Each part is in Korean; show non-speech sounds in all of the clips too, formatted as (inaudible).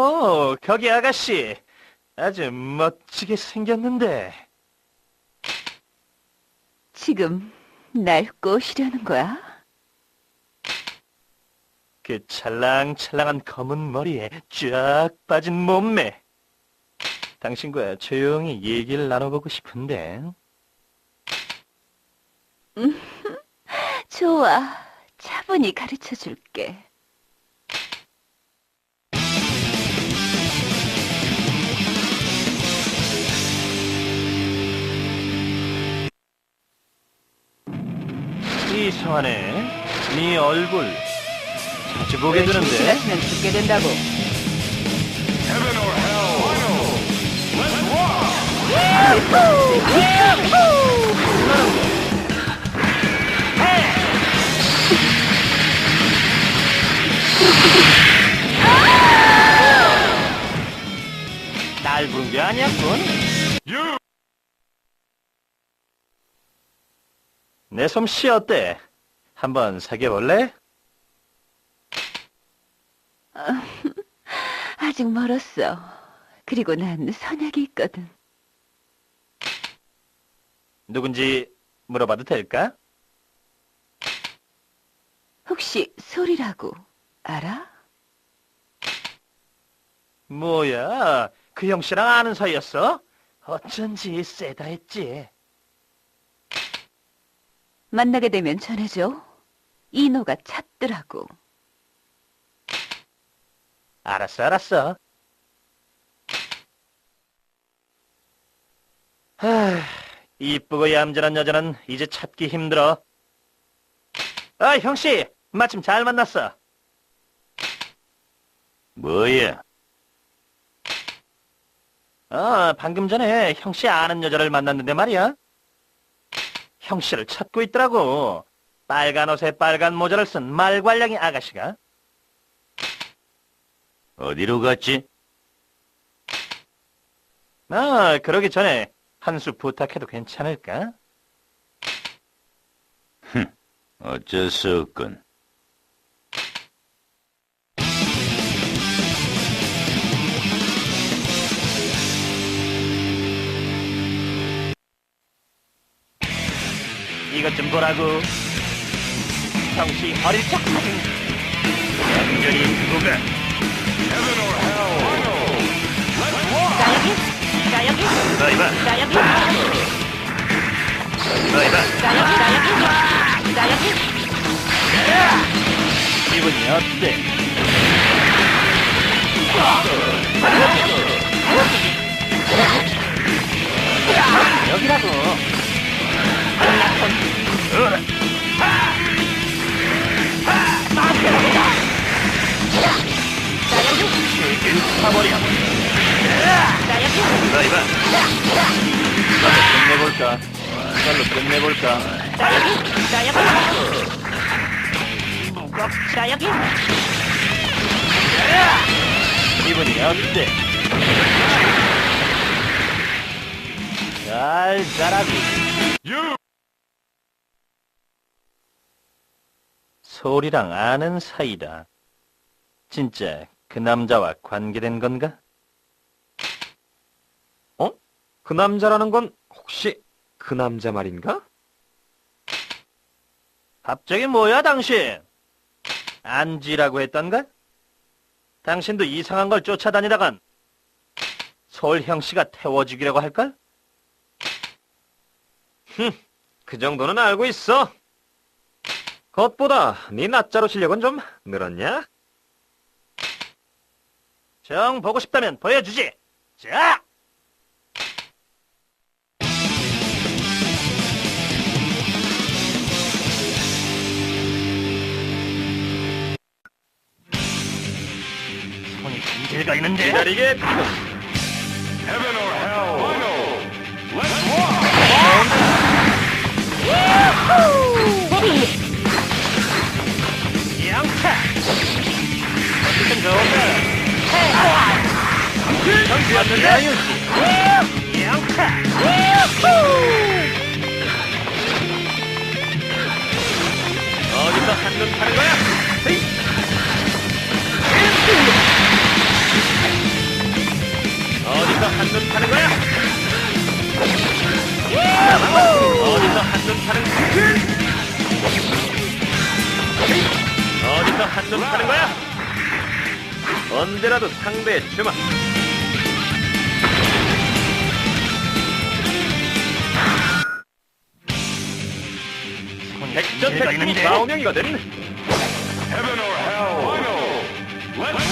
어, 거기 아가씨. 아주 멋지게 생겼는데. 지금 날 꼬시려는 거야? 그 찰랑찰랑한 검은 머리에 쫙 빠진 몸매. 당신과 조용히 얘기를 나눠보고 싶은데. (laughs) 좋아. 차분히 가르쳐 줄게. 이 상하네. 네 얼굴 자주 보게 열심히 되는데. 지나치면 죽게 된다고. 날 부른 게 아니었군. 내 솜씨 어때? 한번 사귀어볼래? (laughs) 아직 멀었어. 그리고 난 선약이 있거든. 누군지 물어봐도 될까? 혹시 소리라고 알아? 뭐야, 그 형씨랑 아는 사이였어? 어쩐지 세다 했지. 만나게 되면 전해줘. 이노가 찾더라고. 알았어, 알았어. 하, 이쁘고 얌전한 여자는 이제 찾기 힘들어. 아, 형씨, 마침 잘 만났어. 뭐야? 아, 방금 전에 형씨 아는 여자를 만났는데 말이야. 형씨를 찾고 있더라고. 빨간 옷에 빨간 모자를 쓴 말괄량이 아가씨가. 어디로 갔지? 아, 그러기 전에 한 수 부탁해도 괜찮을까? 흠, 어쩔 수 없군. 이것 좀 보라고. 형씨 허리를 쫙 펴진 완전히 누가 자 여기, 자 여기, 너희봐, 자 여기, 너희봐. 자 여기, 자 여기, 자 여기. 기분이 어때? 여기라고. 여기? 자 여기, 기분이 어때? 잘 자라고. 소리랑 아는 사이다. 진짜 그 남자와 관계된 건가? 어? 그 남자라는 건 혹시 그 남자 말인가? 갑자기 뭐야 당신? 안지라고 했던가? 당신도 이상한 걸 쫓아다니다간 솔형 씨가 태워주기라고 할걸? 그 정도는 알고 있어. 겉보다 네 낯자로 실력은 좀 늘었냐? 정 보고 싶다면 보여주지. 자! 손이 있는데. 기다리겠군. 양차! 어쨌든 좋은데. 정비였는데 아유씨. 어디서 한눈 파는 거야? 헤이. 어디서 한눈 파는 거야? 어디서 한눈 파는 거야? 언제라도 상대의 주마. 백전. Heaven or hell, final. Let's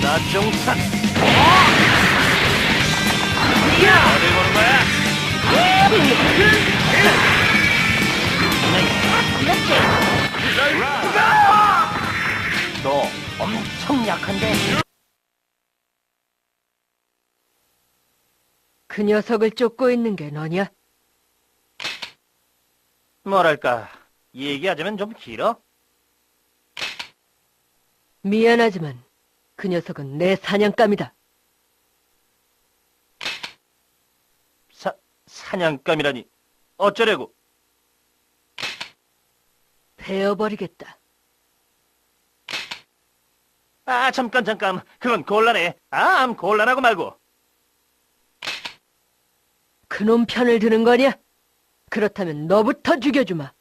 나중산 어딜 보는 거야? 약한데 그 녀석을 쫓고 있는 게 너냐? 뭐랄까 얘기하자면 좀 길어? 미안하지만 그 녀석은 내 사냥감이다. 사, 사냥감이라니 어쩌려고 베어버리겠다. 아 잠깐 잠깐 그건 곤란해 아 암 곤란하고 말고 그놈 편을 드는 거냐? 그렇다면 너부터 죽여주마.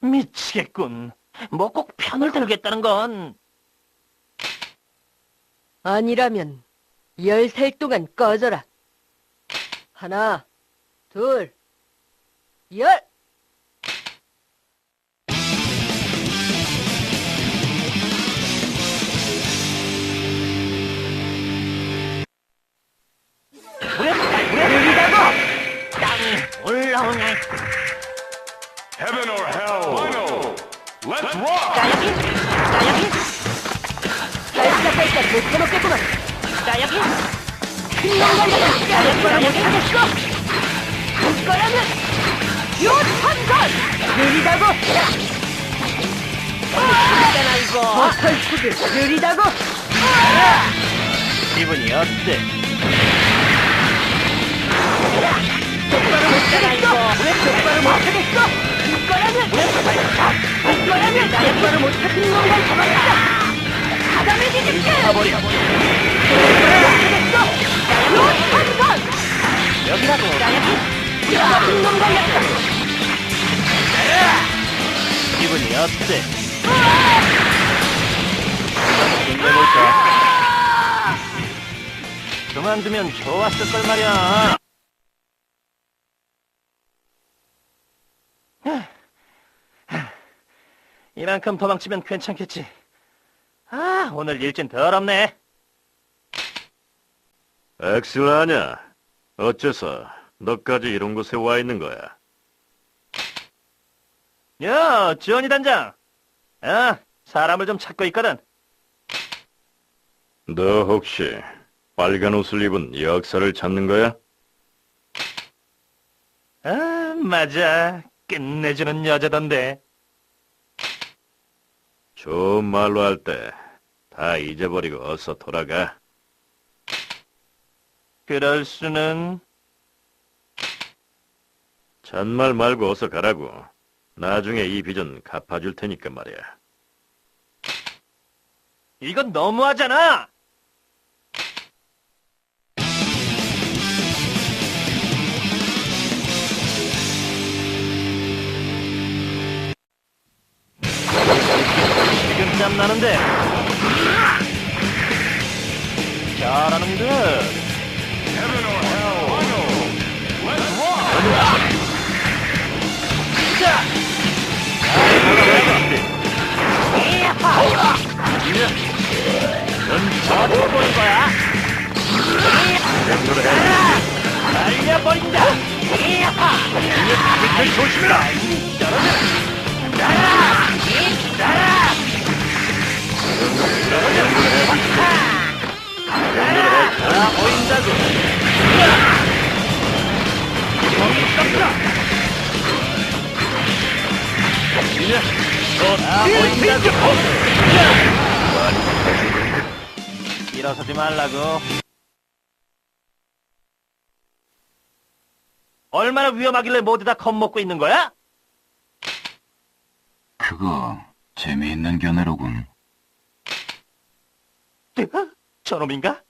미치겠군 뭐 꼭 편을 들겠다는 건 아니라면 열살 동안 꺼져라. 하나, 둘, 열! 올라오냐 heaven or hell, final. Let's rock. 자 여기 자 여기 살짝살짝 못 해먹겠구만. 자 여기 자, 여기 여기 하겠어. 할 거라면 요탄건 느리다고. 있잖아 이거 버털 축을 느리다고. 기분이 어때? 똑바로 못하겠어. 왜 똑바로 못하겠어? 할 거라면 할 거라면 똑바로 못하는 놈만 뒤집게. 가버려 못하겠어. 요탄건 여기라고 같은 놈 걸렸어. 기분이 어때? 힘내볼까? 그만두면 좋았을 걸 말이야. 이만큼 도망치면 괜찮겠지. 아, 오늘 일진 더럽네. 엑슬 아냐? 어째서 너까지 이런 곳에 와 있는 거야? 야, 지원이 단장. 아, 사람을 좀 찾고 있거든. 너 혹시 빨간 옷을 입은 역사를 찾는 거야? 아, 맞아. 끝내주는 여자던데. 좋은 말로 할 때 다 잊어버리고 어서 돌아가. 그럴 수는. 잔말 말고 어서 가라고. 나중에 이 빚은 갚아줄 테니까 말이야. 이건 너무하잖아! 나는데. 잘하는 듯. 보는 거야? 날려버린다! 조심해라! 다 보인다고! 보인다고. 일어서지 말라고. 얼마나 위험하길래 모두 다 겁먹고 있는 거야? 그거 재미있는 견해로군. 저놈인가?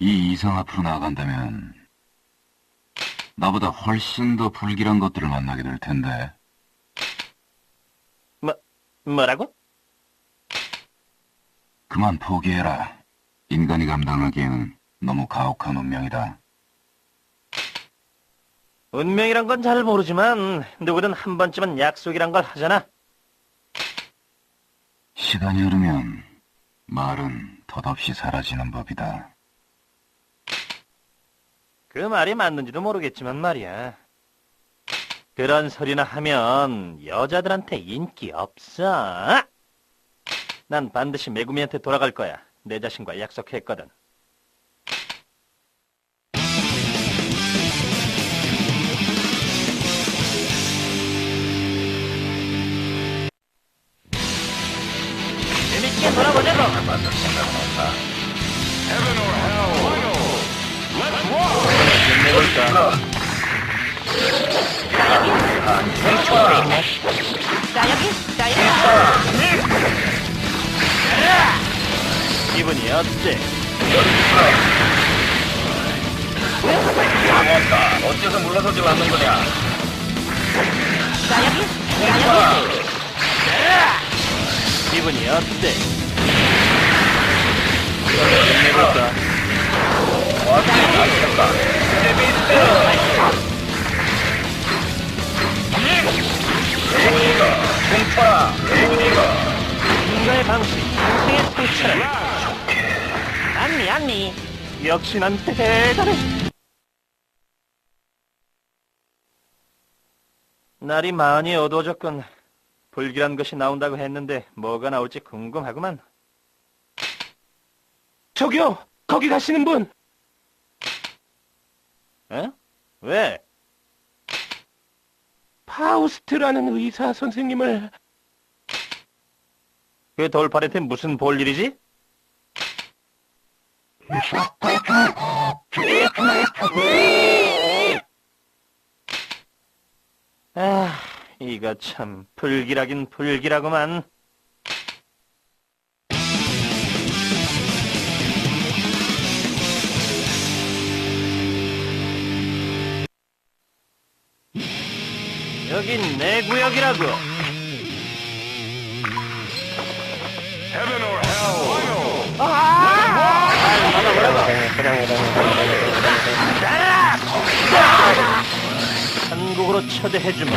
이 이상 앞으로 나아간다면 나보다 훨씬 더 불길한 것들을 만나게 될 텐데. 뭐라고? 그만 포기해라. 인간이 감당하기에는 너무 가혹한 운명이다. 운명이란 건 잘 모르지만 누구든 한 번쯤은 약속이란 걸 하잖아. 시간이 흐르면 말은 덧없이 사라지는 법이다. 그 말이 맞는지도 모르겠지만 말이야. 그런 소리나 하면 여자들한테 인기 없어. 난 반드시 메구미한테 돌아갈 거야. 내 자신과 약속했거든. Rock. 끝내볼까? 기분이 어때? 어째서 물러서지 않는 거냐? 기 분이 어때? 끝내볼까? 인간의 방식, 인생의 상처를 안니 안니 역시 난 대단해 날이 많이 어두워졌군 불길한 것이 나온다고 했는데 뭐가 나올지 궁금하구만 저기요 거기 가시는 분 에? 왜? 파우스트라는 의사 선생님을 그 돌팔한테 무슨 볼 일이지? 아, 이거 참 불길하긴 불길하구만. 여긴 내 구역이라고. Heaven or hell, final. 한국으로 초대해주마.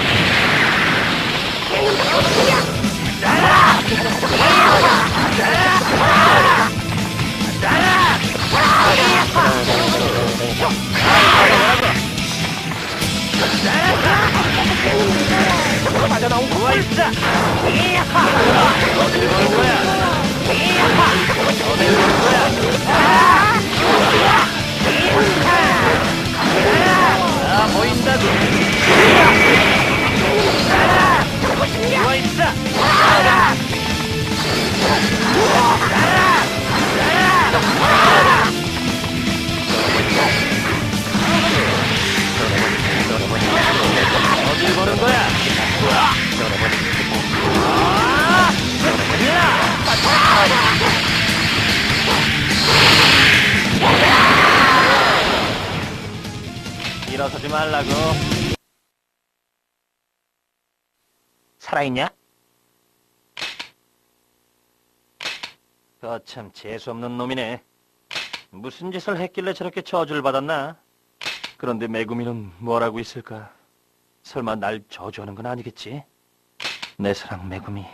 빠져나온 구가 있어. 어딜 보는 거야? 어딜 보는 거야? 아, 보인다고. 일어서지 말라고. 살아있냐? 거참 재수없는 놈이네. 무슨 짓을 했길래 저렇게 저주를 받았나? 그런데 메구미는 뭐라고 있을까? 설마 날 저주하는 건 아니겠지? 내 사랑 메구미.